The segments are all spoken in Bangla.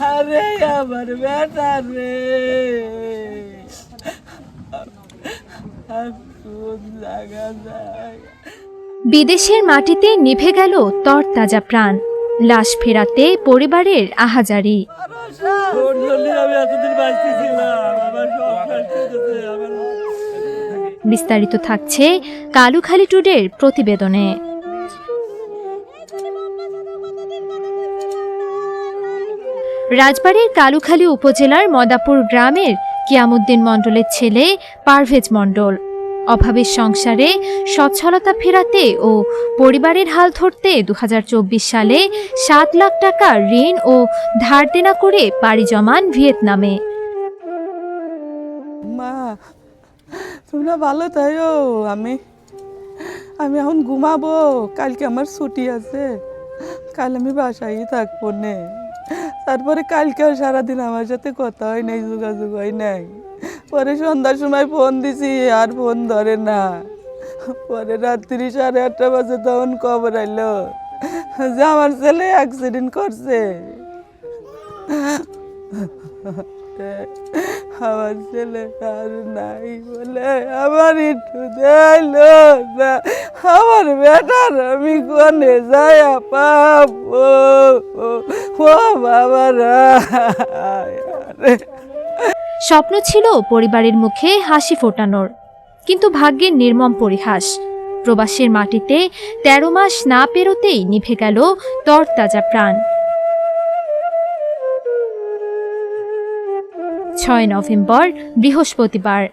আরে আমার বেটা রে। বিদেশের মাটিতে নিভে গেল তরতাজা প্রাণ। লাশ ফেরাতে পরিবারের আহাজারি। বিস্তারিত থাকছে কালুখালী টুডের প্রতিবেদনে। রাজবাড়ীর কালুখালী উপজেলার মদাপুর গ্রামের কিয়ামুদ্দিন মণ্ডলের ছেলে পারভেজ মণ্ডল। অভাবের সংসারে সচ্ছলতা ফেরাতে ও পরিবারের হাল ধরতে দু হাজার চব্বিশ সালে সাত লাখ টাকা ঋণ ও ধার দেনা করে পাড়ি জমান ভিয়েতনামে। মা তুমি না ভালো তাইও আমি আমি এখন ঘুমাবো। কালকে আমার ছুটি আছে। কাল আমি বাসায় থাকব নে। তারপরে কালকেও সারাদিন আমার সাথে কথা হয় নাই, যোগাযোগ হয় নাই। পরে সন্ধ্যার সময় ফোন দিছি, আর ফোন ধরে না। পরে রাত্রি সাড়ে আটটা বাজে তখন খবর আইলো যে আমার ছেলে অ্যাক্সিডেন্ট করছে। আমার ছেলে আর নাই বলে আমার একটু দিলো না, আমার বেটার আমি কোনে যাই পাবো? স্বপ্ন ছিল পরিবারের মুখে হাসি ফোটানোর। কিন্তু ভাগ্যের নির্মম পরিহাস। প্রবাসের মাটিতে তেরো মাস না পেরোতেই নিভে গেল তরতাজা প্রাণ। ছয় নভেম্বর, বৃহস্পতিবার।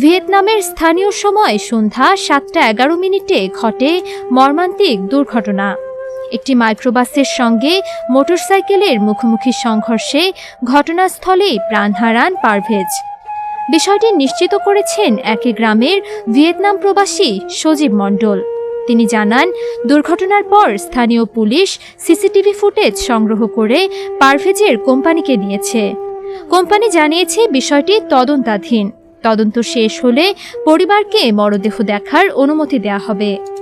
ভিয়েতনামের স্থানীয় সময় সন্ধ্যা সাতটা এগারো মিনিটে ঘটে মর্মান্তিক দুর্ঘটনা। একটি মাইক্রোবাসের সঙ্গে মোটরসাইকেলের মুখোমুখি সংঘর্ষে ঘটনাস্থলেই প্রাণ হারান পারভেজ। বিষয়টি নিশ্চিত করেছেন একই গ্রামের ভিয়েতনাম প্রবাসী সজীব মণ্ডল। তিনি জানান, দুর্ঘটনার পর স্থানীয় পুলিশ সিসিটিভি ফুটেজ সংগ্রহ করে পারভেজের কোম্পানিকে দিয়েছে কোম্পানি জানিয়েছে বিষয়টি তদন্তাধীন। তদন্ত শেষ হলে পরিবারকে মরদেহ দেখার অনুমতি দেওয়া হবে।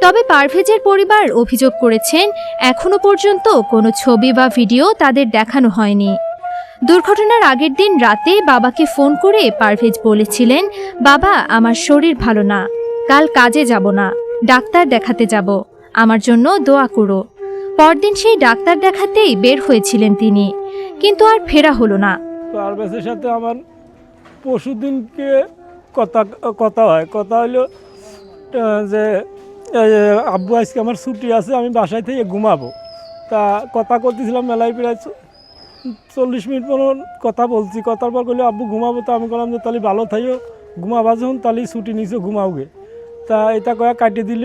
তবে পারভেজের পরিবার অভিযোগ করেছেন, এখনও পর্যন্ত কোনো ছবি বা ভিডিও তাদের দেখানো হয়নি। দুর্ঘটনার আগের দিন রাতে বাবাকে ফোন করে পারভেজ বলেছিলেন, বাবা, আমার শরীর ভালো না। কাল কাজে যাব না। ডাক্তার দেখাতে যাব। আমার জন্য দোয়া করো। পরদিন সেই ডাক্তার দেখাতেই বের হয়েছিলেন তিনি। কিন্তু আর ফেরা হলো না। পারভেজের সাথে আমার পরশু দিনকে কথা কথা হয়। কথা হলো যে আব্বু, আজকে আমার ছুটি আছে, আমি বাসায় থেকে ঘুমাবো। তা কথা করতেছিলাম মেলায় প্রায় চল্লিশ মিনিট মতন কথা বলছি, কথার পর করলে আব্বু, ঘুমাবো তো। আমি বললাম যে, তাহলে ভালো থাইও, ঘুমাবা যখন তাহলে ছুটি নিচে ঘুমাওগে। তা এটা কয়া কাটিয়ে দিল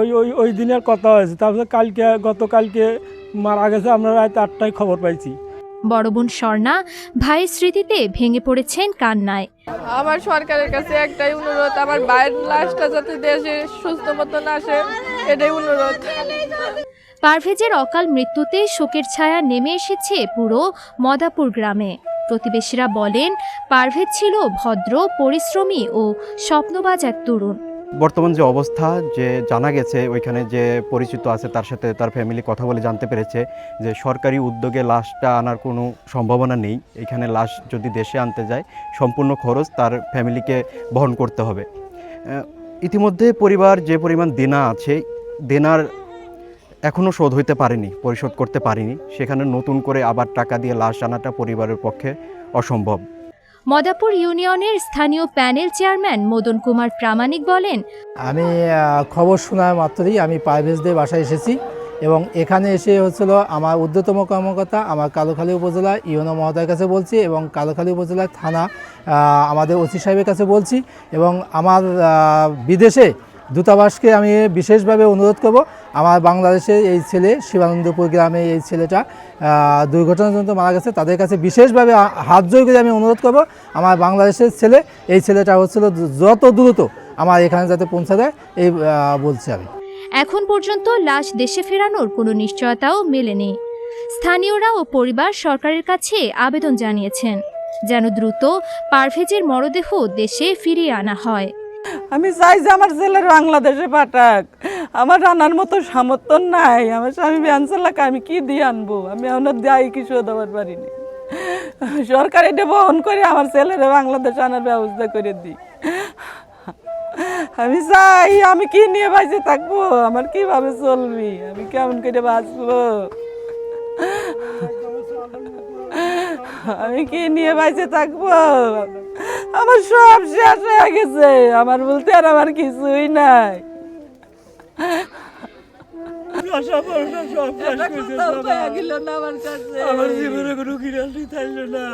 ওই ওই ওই দিন আর কথা হয়েছে। তারপরে কালকে, গতকালকে মারা গেছে, আমরা রাত আটটায় খবর পাইছি। বড় বোন স্বর্ণা ভাইয়ের স্মৃতিতে ভেঙে পড়েছেন কান্নায়। আমার সরকারের কাছে একটাই অনুরোধ আমার ভাইয়ের লাশটা যাতে দেশে সুস্থ মতন আসে এটাই অনুরোধ। পারভেজের অকাল মৃত্যুতে শোকের ছায়া নেমে এসেছে পুরো মদাপুর গ্রামে। প্রতিবেশীরা বলেন পারভেজ ছিল ভদ্র পরিশ্রমী ও স্বপ্নবাজ এক তরুণ। বর্তমান যে অবস্থা, যে জানা গেছে, ওইখানে যে পরিচিত আছে, তার সাথে তার ফ্যামিলি কথা বলে জানতে পেরেছে যে সরকারি উদ্যোগে লাশটা আনার কোনো সম্ভাবনা নেই। এখানে লাশ যদি দেশে আনতে যায়, সম্পূর্ণ খরচ তার ফ্যামিলিকে বহন করতে হবে। ইতিমধ্যে পরিবার যে পরিমাণ দেনা আছে, দেনার এখনও শোধ হইতে পারেনি, পরিশোধ করতে পারেনি। সেখানে নতুন করে আবার টাকা দিয়ে লাশ আনাটা পরিবারের পক্ষে অসম্ভব। মদাপুর ইউনিয়নের স্থানীয় প্যানেল চেয়ারম্যান মদন কুমার প্রামাণিক বলেন, আমি খবর শোনার মাত্রই আমি পারভেজদের বাসায় এসেছি এবং এখানে এসে হচ্ছিল আমার ঊর্ধ্বতম কর্মকর্তা, আমার কালোখালী উপজেলা ইউনো মহোদয়ের কাছে বলছি এবং কালোখালী উপজেলার থানা আমাদের ওসি সাহেবের কাছে বলছি এবং আমার বিদেশে দূতাবাসকে আমি বিশেষভাবে অনুরোধ করব, আমার বাংলাদেশের এই ছেলে শিবানন্দপুর গ্রামে এই ছেলেটা দুর্ঘটনাজনিত মারা গেছে, তাদের কাছে বিশেষভাবে হাত জোর করে আমি অনুরোধ করব, আমার বাংলাদেশের ছেলে, এই ছেলেটা হচ্ছিল যত দ্রুত আমার এখানে যাতে পৌঁছে দেয়, এই বলছি আমি। এখন পর্যন্ত লাশ দেশে ফেরানোর কোনো নিশ্চয়তাও মেলেনি স্থানীয়রা ও পরিবার সরকারের কাছে আবেদন জানিয়েছেন, যেন দ্রুত পারভেজের মরদেহ দেশে ফিরিয়ে আনা হয়। আমি চাই যে আমার ছেলের বাংলাদেশে পাঠাক। আমার রান্নার মতো সামর্থ্য নাই। আমার স্বামী ব্যাঞ্চালাকে আমি কি দিয়ে আনব? আমি এখন যাই কিছু দেওয়ার পারিনি। সরকার এটা বহন করে আমার ছেলেরা বাংলাদেশ আনার ব্যবস্থা করে দিই আমি চাই, আমি কি নিয়ে বাঁচে থাকব? আমার কীভাবে চলবি? আমি কেমন করে বাঁচবো? আমি কি নিয়ে বাঁচে থাকব? আমার সব শেষ হয়ে গেছে। আমার বলতে আর আমার কিছুই নাই। আমার আমার জীবনে কোনো কিরালি থাকল না।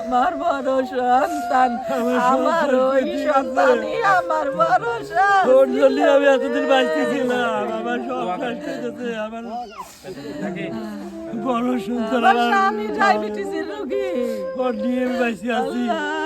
আমার বড় সন্তান আমার ওই সন্তানই আমার বড় সন্তান আমি এতদিন বাঁচতেছিলাম। আমার সব শেষ করেছে আমার বড় সন্তান আমার আমার স্বামী ডায়াবেটিসের নিয়ে আমি বাঁচে আছি।